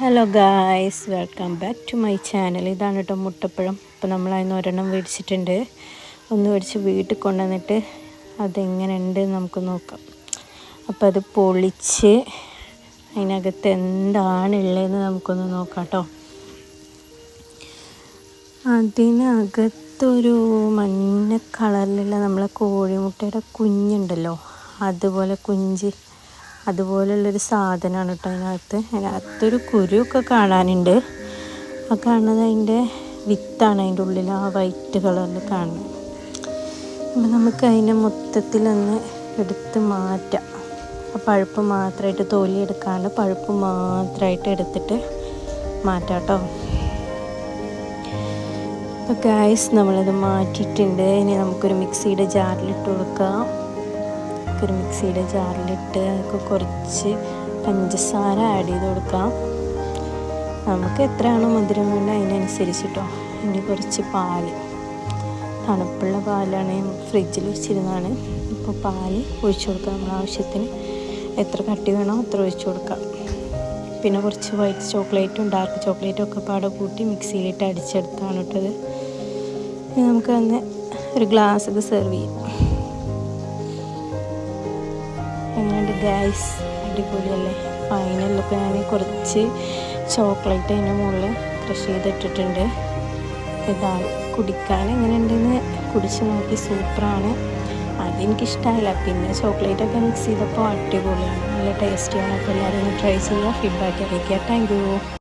Hello guys welcome back to my channel ഇതാണ് കേട്ടോ മുട്ടപ്പഴം. അപ്പോൾ നമ്മൾ അതിന് ഒരെണ്ണം മേടിച്ചിട്ടുണ്ട്. ഒന്ന് മേടിച്ച് വീട്ടിൽ കൊണ്ടുവന്നിട്ട് അതെങ്ങനെ ഉണ്ട് നമുക്ക് നോക്കാം. അപ്പോൾ അത് പൊളിച്ച് അതിനകത്ത് എന്താണുള്ളതെന്ന് നമുക്കൊന്ന് നോക്കാം കേട്ടോ അതിനകത്തൊരു മഞ്ഞ കളറിലുള്ള നമ്മളെ കോഴിമുട്ടയുടെ കുഞ്ഞുണ്ടല്ലോ. അതുപോലെ കുഞ്ച്. അതുപോലുള്ളൊരു സാധനമാണ് കേട്ടോ അതിനകത്ത്. അതിനകത്തൊരു കുരുവൊക്കെ കാണാനുണ്ട്. ആ കാണുന്നത് അതിന്റെ വിത്താണ്. അതിന്റെ ഉള്ളിൽ ആ വൈറ്റ് കളറിൽ കാണുന്നത്. അപ്പം നമുക്ക് അതിനെ മൊത്തത്തിലൊന്ന് എടുത്ത് മാറ്റാം. ആ പഴുപ്പ് മാത്രമായിട്ട് തോലി എടുക്കാണ്ട് പഴുപ്പ് മാത്രമായിട്ട് എടുത്തിട്ട് മാറ്റാം കേട്ടോ അപ്പോൾ ഗായ്സ് നമ്മളത് മാറ്റിയിട്ടുണ്ട്. ഇനി നമുക്കൊരു മിക്സിയുടെ ജാറിലിട്ട് കൊടുക്കാം. ഒരു മിക്സിയുടെ ജാറിലിട്ട് നമുക്ക് കുറച്ച് പഞ്ചസാര ആഡ് ചെയ്ത് കൊടുക്കാം. നമുക്ക് എത്രയാണോ മധുരം വേണ്ടത് അതിനനുസരിച്ചിട്ടോ. ഇനി കുറച്ച് പാൽ. തണുപ്പുള്ള പാലാണ് ഫ്രിഡ്ജിൽ വെച്ചിരുന്നതാണ്. ഇപ്പോൾ പാൽ ഒഴിച്ചു കൊടുക്കുക നമ്മൾ ആവശ്യത്തിന്. എത്ര കട്ടി വേണോ അത്ര ഒഴിച്ചു കൊടുക്കാം. പിന്നെ കുറച്ച് വൈറ്റ് ചോക്ലേറ്റും ഡാർക്ക് ചോക്ലേറ്റും ഒക്കെ പാടെ കൂട്ടി മിക്സിയിലിട്ട് അടിച്ചെടുത്താണ് കേട്ടത് നമുക്ക് അന്ന് ഒരു ഗ്ലാസ് ഒക്കെ സെർവ് ചെയ്യാം. എങ്ങനെയുണ്ട് ഗ്യാസ് അടിപൊളിയല്ലേ? ഫൈനലിലൊക്കെ ഞാൻ കുറച്ച് ചോക്ലേറ്റ് അതിന്റെ മുകളിൽ ക്രഷ് ചെയ്തിട്ടിട്ടുണ്ട്. ഇതാണ് കുടിക്കാൻ എങ്ങനെയുണ്ടെന്ന് കുടിച്ച് നോക്കി സൂപ്പറാണ്. അതെനിക്കിഷ്ടമായില്ല പിന്നെ ചോക്ലേറ്റൊക്കെ മിക്സ് ചെയ്തപ്പോൾ അടിപൊളിയാണ്. നല്ല ടേസ്റ്റിയാണ് അപ്പോൾ എല്ലാവരും ട്രൈ ചെയ്യുക. ഫീഡ്ബാക്ക് അറിയിക്കുക താങ്ക്